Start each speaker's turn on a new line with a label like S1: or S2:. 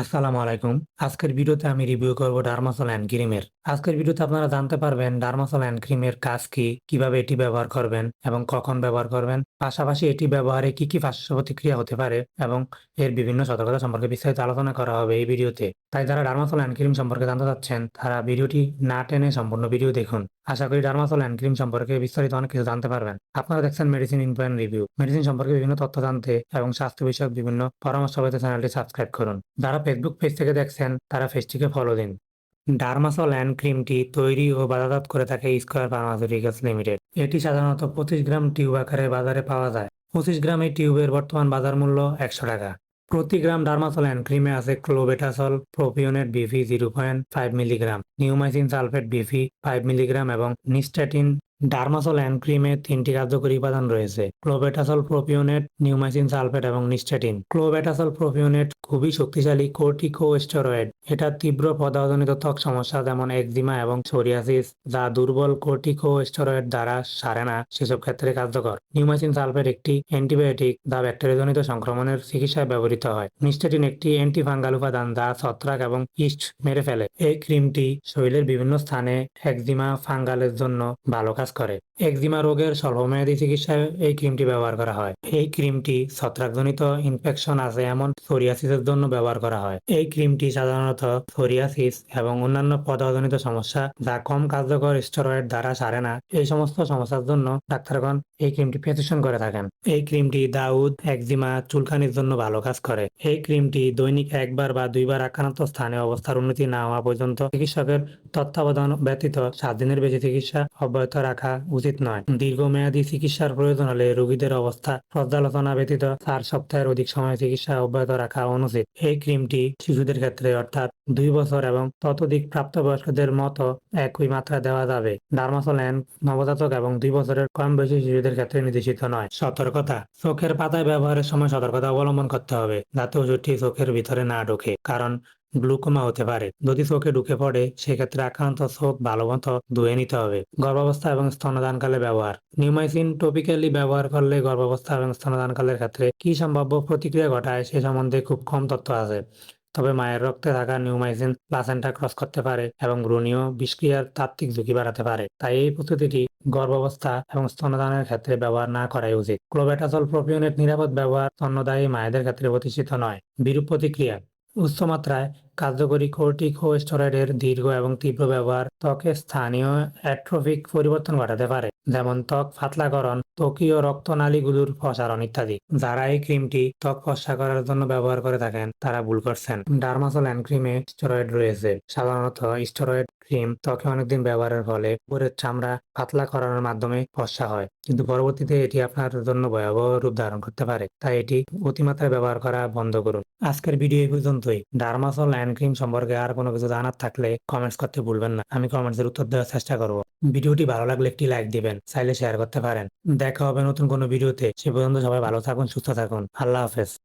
S1: আসসালামু আলাইকুম। আজকের ভিডিওতে আমি রিভিউ করব ডার্মাসল অ্যান্ড ক্রিমের। আজকের ভিডিওতে আপনারা জানতে পারবেন ডার্মাসল অ্যান্ড ক্রিমের কাজ কি, কীভাবে এটি ব্যবহার করবেন এবং কখন ব্যবহার করবেন। পাশাপাশি এটি ব্যবহারে কি কি পার্শ্ব প্রতিক্রিয়া হতে পারে এবং এর বিভিন্ন সতর্কতা সম্পর্কে বিস্তারিত আলোচনা করা হবে এই ভিডিওতে। তাই যারা ডার্মাসল অ্যান্ড ক্রিম সম্পর্কে জানতে চাচ্ছেন, তারা ভিডিওটি না টেনে সম্পূর্ণ ভিডিও দেখুন। আশা করি ডার্মাসল অ্যান্ড ক্রিম সম্পর্কে বিস্তারিত অনেক কিছু জানতে পারবেন। আপনারা দেখছেন medicine info and review medicine সম্পর্কে বিভিন্ন তথ্য জানতে এবং স্বাস্থ্য বিষয়ক বিভিন্ন পরামর্শ পেতে চ্যানেলটি সাবস্ক্রাইব করুন। যারা ফেসবুক পেজ থেকে দেখছেন, তারা পেজটিকে ফলো দিন। ডার্মাসল অ্যান্ড ক্রিমটি তৈরি ও বাজারজাত করে থাকে স্কোয়ার ফার্মাসিউটিক্যালস লিমিটেড এটি সাধারণত পঁচিশ গ্রাম টিউব আকারে বাজারে পাওয়া যায়। পঁচিশ গ্রাম এই টিউবের বর্তমান বাজার মূল্য একশো টাকা। প্রতি গ্রাম ডার্মাসল অ্যান্ড ক্রিমে আছে clobetasol, propionate BV zero point five milligram, neomycin sulphate BV five milligram এবং নিস্টাটিন ডার্মাসল অ্যান্ড ক্রিমে তিনটি কার্যকরী উপাদান রয়েছে, ক্লোবেটাসল প্রোপিওনেট, নিউমাইসিন সালফেট এবং নিস্টাটিন। ক্লোবেটাসল প্রোপিওনেট খুবই শক্তিশালী কোর্টিকোস্টেরয়েড। এটা তীব্র পদার্থজনিত ত্বক সমস্যা যেমন একজিমা এবং সোরিয়াসিস, যা দুর্বল কোর্টিকোস্টেরয়েড দ্বারা সারে না, সেসব ক্ষেত্রে কার্যকর। নিউমাইসিন সালফেট একটি অ্যান্টিবায়োটিক যা ব্যাকটেরিয়াজনিত সংক্রমণের চিকিৎসায় ব্যবহৃত হয়। নিস্টাটিন একটি অ্যান্টিফাঙ্গাল উপাদান যা ছত্রাক এবং ইস্ট মেরে ফেলে। এই ক্রিমটি শরীরের বিভিন্ন স্থানে একজিমা ফাঙ্গালের জন্য ভালো কাজ করে একজিমা রোগের স্বল্পমেয়াদী চিকিৎসায় এই ক্রিমটি ব্যবহার করা হয়। এই ক্রিমটি ছত্রাকজনিত ইনফেকশন আছে এমন সোরিয়াসিসের জন্য ব্যবহার করা হয়। এই ক্রিমটি সাধারণত সোরিয়াসিস এবং অন্যান্য পদাজনিত সমস্যা যা কম কার্যকর স্টেরয়েড দ্বারা সারে না, এই সমস্ত সমস্যার জন্য ডাক্তারগণ এই ক্রিমটি প্রেসক্রিপশন করে থাকেন। এই ক্রিমটি দাউদ, একজিমা, চুলকানির জন্য ভালো কাজ করে। এই ক্রিমটি দৈনিক একবার বা দুইবার আক্রান্ত স্থানে অবস্থার উন্নতি না হওয়া পর্যন্ত চিকিৎসকের তত্ত্বাবধান ব্যতীত সাত দিনের বেশি চিকিৎসা অব্যাহত রাখা উচিত। নয়। দীর্ঘমেয়াদী চিকিৎসার প্রয়োজন হলে রোগীদের অবস্থা পর্যালোচনা ব্যতীত চার সপ্তাহের অধিক সময় চিকিৎসা অব্যাহত রাখা অনুচিত। এই ক্রিমটি শিশুদের ক্ষেত্রে অর্থাৎ দুই বছর এবং ততোধিক প্রাপ্তবয়স্কদের মতো একই মাত্রা দেওয়া যাবে। ডার্মাসল নবজাতক এবং দুই বছরের কম বয়সী শিশুদের ক্ষেত্রে নির্দেশিত নয়। সতর্কতা। চোখের পাতায় ব্যবহারের সময় সতর্কতা অবলম্বন করতে হবে, যাতে ওষুধটি চোখের ভিতরে না ঢোকে, কারণ গ্লুকোমা হতে পারে। যদি চোখে ঢুকে পড়ে, সেক্ষেত্রে আক্রান্ত চোখ ভালো মতো ধুয়ে নিতে হবে। গর্ভাবস্থা এবং স্তনদানকালে ব্যবহার। নিউমাইসিন টপিক্যালি ব্যবহার করলে গর্ভাবস্থা এবং স্তনদানকালের ক্ষেত্রে কি সম্ভাব্য প্রতিক্রিয়া ঘটায় সে সম্বন্ধে খুব কম তথ্য আছে। তবে মায়ের রক্তে থাকা নিউমাইসিন প্লাসেন্টা ক্রস করতে পারে এবং ভ্রূণীয় বিষক্রিয়ার তাত্ত্বিক ঝুঁকি বাড়াতে পারে। তাই এই পদ্ধতিটি গর্ভাবস্থা এবং স্তনদানের ক্ষেত্রে ব্যবহার না করাই উচিত। ক্লোবেটাসল প্রোপিওনেট নিরাপদ ব্যবহার স্তন্যদায়ী মায়েদের ক্ষেত্রে প্রতিষ্ঠিত নয়। বিরূপ প্রতিক্রিয়া। উচ্চমাত্রায় কার্যকরী কর্টিকোস্টেরয়েডের দীর্ঘ এবং তীব্র ব্যবহার ত্বকে স্থানীয় অ্যাট্রোফিক পরিবর্তন ঘটাতে পারে, যেমন ত্বক পাতলাকরণ, ত্বকীয় রক্তনালীগুলোর প্রসারণ ইত্যাদি। যারা এই ক্রিমটি ত্বক ফর্সা করার জন্য ব্যবহার করে থাকেন, তারা ভুল করছেন। ডার্মাসল অ্যান্ড ক্রিমে স্টেরয়েড রয়েছে। সাধারণত স্টেরয়েড ক্রিম ত্বকে অনেকদিন ব্যবহারের ফলে উপরের চামড়া পাতলা করানোর মাধ্যমে ফর্সা হয়, কিন্তু পরবর্তীতে এটি আপনার জন্য ভয়াবহ রূপ ধারণ করতে পারে। তাই এটি অতিমাত্রায় ব্যবহার করা বন্ধ করুন। আজকের ভিডিও এই পর্যন্তই। ডার্মাসল অ্যান্ড ক্রিম সম্পর্কে আর কোনো কিছু জানার থাকলে কমেন্টস করতে ভুলবেন না। আমি কমেন্টসের উত্তর দেওয়ার চেষ্টা করব। ভিডিওটি ভালো লাগলে একটি লাইক দিবেন, চাইলে শেয়ার করতে পারেন। দেখা হবে নতুন কোনো ভিডিওতে। সে পর্যন্ত সবাই ভালো থাকুন, সুস্থ থাকুন। আল্লাহ হাফেজ।